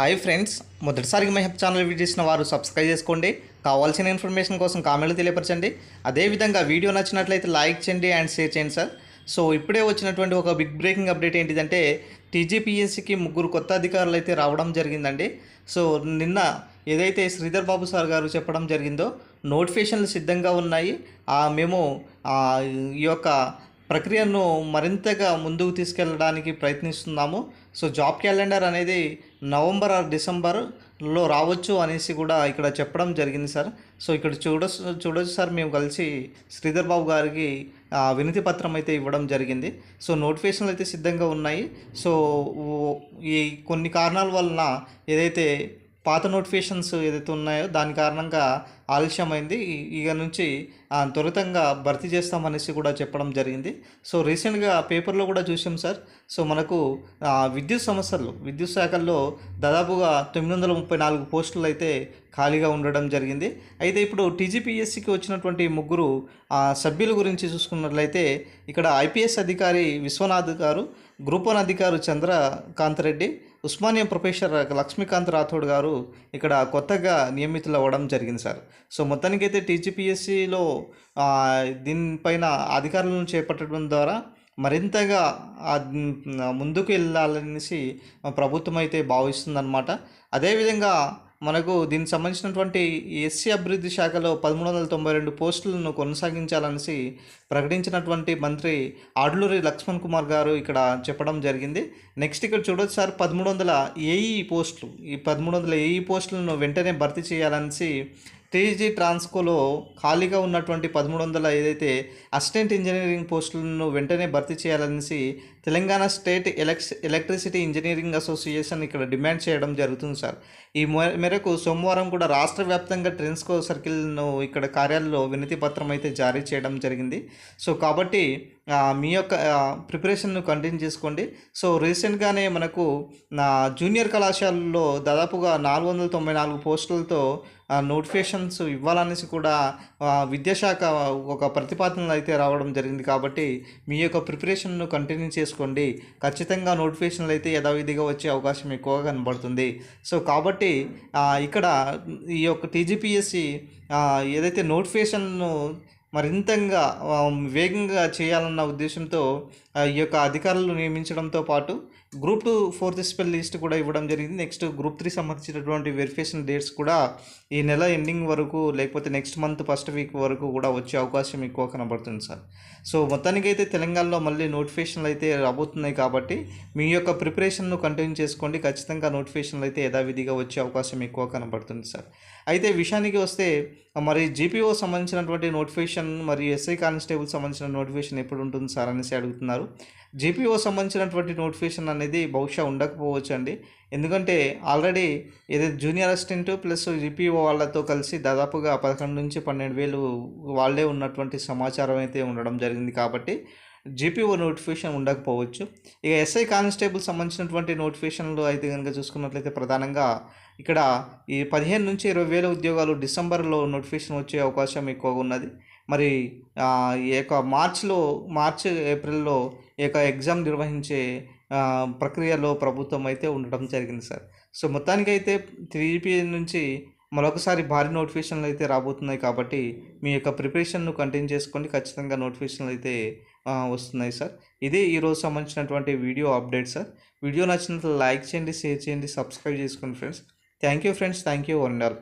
Hi friends మొదటిసారిగా మహబ్ channel visit చేసిన వారు సబ్స్క్రైబ్ చేసుకోండి. కావాల్సిన ఇన్ఫర్మేషన్ కోసం కామెంట్లు తెలియపరచండి. అదేవిధంగా వీడియో నచ్చినట్లయితే లైక్ చేయండి అండ్ షేర్ చేయండి సార్. సో ఇప్పుడే వచ్చినటువంటి ఒక బిగ్ బ్రేకింగ్ అప్డేట్ ఏంటిదంటే టీజీపీఎస్సికి ముగ్గురు కొత్త అధికారులు అయితే రావడం జరిగిందండి. సో నిన్న ఏదైతే శ్రీధర్ బాబు సార్ గారు చెప్పడం జరిగిందో నోటిఫికేషన్లు సిద్ధంగా ఉన్నాయి. ఆ మేము ఈ యొక్క ప్రక్రియను మరింతగా ముందుకు తీసుకెళ్ళడానికి ప్రయత్నిస్తున్నాము. సో జాబ్ క్యాలెండర్ అనేది నవంబర్ ఆర్ డిసెంబర్లో రావచ్చు అనేసి కూడా ఇక్కడ చెప్పడం జరిగింది సార్. సో ఇక్కడ చూడ చూడొచ్చు సార్ మేము కలిసి శ్రీధర్ బాబు గారికి వినతి పత్రం అయితే ఇవ్వడం జరిగింది. సో నోటిఫికేషన్లు అయితే సిద్ధంగా ఉన్నాయి. సో ఈ కొన్ని కారణాల వలన ఏదైతే పాత నోటిఫికేషన్స్ ఏదైతే ఉన్నాయో దాని కారణంగా ఆలస్యమైంది. ఇక నుంచి త్వరితంగా భర్తీ చేస్తామనేసి కూడా చెప్పడం జరిగింది. సో రీసెంట్గా పేపర్లో కూడా చూసాం సార్. సో మనకు విద్యుత్ సమస్యలు విద్యుత్ శాఖల్లో దాదాపుగా తొమ్మిది వందల ముప్పై నాలుగు పోస్టులు అయితే ఖాళీగా ఉండడం జరిగింది. అయితే ఇప్పుడు టీజీపీఎస్సికి వచ్చినటువంటి ముగ్గురు సభ్యుల గురించి చూసుకున్నట్లయితే ఇక్కడ ఐపీఎస్ అధికారి విశ్వనాథ్ గారు గ్రూప్ వన్ అధికారు చంద్రకాంత్ రెడ్డి ఉస్మానియా ప్రొఫెసర్ లక్ష్మీకాంత్ రాథోడ్ గారు ఇక్కడ కొత్తగా నియమితులు అవ్వడం జరిగింది సార్. సో మొత్తానికైతే టీజీపీఎస్సిలో దీనిపైన అధికారులను చేపట్టడం ద్వారా మరింతగా ముందుకు వెళ్ళాలనేసి ప్రభుత్వం అయితే భావిస్తుందన్నమాట. అదేవిధంగా మనకు దీనికి సంబంధించినటువంటి ఎస్సీ అభివృద్ధి శాఖలో పదమూడు వందల తొంభై రెండు పోస్టులను కొనసాగించాలనేసి ప్రకటించినటువంటి మంత్రి ఆడ్లూరి లక్ష్మణ్ కుమార్ గారు ఇక్కడ చెప్పడం జరిగింది. నెక్స్ట్ ఇక్కడ చూడొచ్చు సార్ పదమూడు వందల ఏఈ పోస్టులు. ఈ పదమూడు వందల ఏఈ పోస్టులను వెంటనే భర్తీ చేయాలనేసి టీజీ ట్రాన్స్కోలో ఖాళీగా ఉన్నటువంటి పదమూడు వందల ఏదైతే అసిస్టెంట్ ఇంజనీరింగ్ పోస్టులను వెంటనే భర్తీ చేయాలనేసి తెలంగాణ స్టేట్ ఎలక్స్ ఎలక్ట్రిసిటీ ఇంజనీరింగ్ అసోసియేషన్ ఇక్కడ డిమాండ్ చేయడం జరుగుతుంది సార్. ఈ మేరకు సోమవారం కూడా రాష్ట్ర వ్యాప్తంగా ట్రెన్స్కో సర్కిల్ను ఇక్కడ కార్యాలయంలో వినతి పత్రం అయితే జారీ చేయడం జరిగింది. సో కాబట్టి మీ యొక్క ప్రిపరేషన్ను కంటిన్యూ చేసుకోండి. సో రీసెంట్గానే మనకు నా జూనియర్ కళాశాలలో దాదాపుగా నాలుగు వందల తొంభై నాలుగు పోస్టులతో నోటిఫికేషన్స్ ఇవ్వాలనేసి కూడా విద్యాశాఖ ఒక ప్రతిపాదనలు అయితే రావడం జరిగింది కాబట్టి మీ యొక్క ప్రిపరేషన్ను కంటిన్యూ చేసుకోండి. ఖచ్చితంగా నోటిఫికేషన్లు అయితే యథావిధిగా వచ్చే అవకాశం ఎక్కువగా కనబడుతుంది. సో కాబట్టి ఇక్కడ ఈ యొక్క టీజీపీఎస్సి ఏదైతే నోటిఫికేషన్ను మరింతంగా వేగంగా చేయాలన్న ఉద్దేశంతో ఈ యొక్క అధికారులు నియమించడంతో పాటు group two fourth spell list కూడా ఇవ్వడం జరిగింది. నెక్స్ట్ గ్రూప్ త్రీ సంబంధించినటువంటి వెరిఫికేషన్ డేట్స్ కూడా ఈ నెల ఎండింగ్ వరకు లేకపోతే నెక్స్ట్ మంత్ ఫస్ట్ వీక్ వరకు కూడా వచ్చే అవకాశం ఎక్కువ కనబడుతుంది సార్. సో మొత్తానికైతే తెలంగాణలో మళ్ళీ నోటిఫికేషన్లు అయితే రాబోతున్నాయి కాబట్టి మీ యొక్క ప్రిపరేషన్ను కంటిన్యూ చేసుకోండి. ఖచ్చితంగా నోటిఫికేషన్లు అయితే యథావిధిగా వచ్చే అవకాశం ఎక్కువ కనబడుతుంది సార్. అయితే విషయానికి వస్తే మరి జీపీఓ సంబంధించినటువంటి నోటిఫికేషన్ మరి ఎస్ఐ కానిస్టేబుల్ సంబంధించిన నోటిఫికేషన్ ఎప్పుడు ఉంటుంది సార్ అనేసి అడుగుతున్నారు. జీపీఓ సంబంధించినటువంటి నోటిఫికేషన్ అనేది బహుశా ఉండకపోవచ్చు అండి ఎందుకంటే ఆల్రెడీ ఏదైతే జూనియర్ అసిస్టెంట్ ప్లస్ జీపీఓ వాళ్ళతో కలిసి దాదాపుగా పదకొండు నుంచి పన్నెండు వేలు వాళ్ళే ఉన్నటువంటి సమాచారం అయితే ఉండడం జరిగింది కాబట్టి జీపీఓ నోటిఫికేషన్ ఉండకపోవచ్చు. ఇక ఎస్ఐ కానిస్టేబుల్ సంబంధించినటువంటి నోటిఫికేషన్లు అయితే కనుక చూసుకున్నట్లయితే ప్రధానంగా ఇక్కడ ఈ పదిహేను నుంచి ఇరవై వేల ఉద్యోగాలు డిసెంబర్లో నోటిఫికేషన్ వచ్చే అవకాశం ఎక్కువగా ఉన్నది. మరి ఈ యొక్క మార్చ్లో మార్చ్ ఏప్రిల్లో ఈ యొక్క ఎగ్జామ్ నిర్వహించే ప్రక్రియలో ప్రభుత్వం అయితే ఉండడం జరిగింది సార్. సో మొత్తానికైతే త్రీపీ నుంచి మరొకసారి భారీ నోటిఫికేషన్లు అయితే రాబోతున్నాయి కాబట్టి మీ యొక్క ప్రిపరేషన్ను కంటిన్యూ చేసుకోండి. ఖచ్చితంగా నోటిఫికేషన్లు అయితే వస్తున్నాయి సార్. ఇదే ఈరోజు సంబంధించినటువంటి వీడియో అప్డేట్ సార్. వీడియో నచ్చినట్లు లైక్ చేయండి షేర్ చేయండి సబ్స్క్రైబ్ చేసుకోండి friends. Thank you friends. Thank you one all.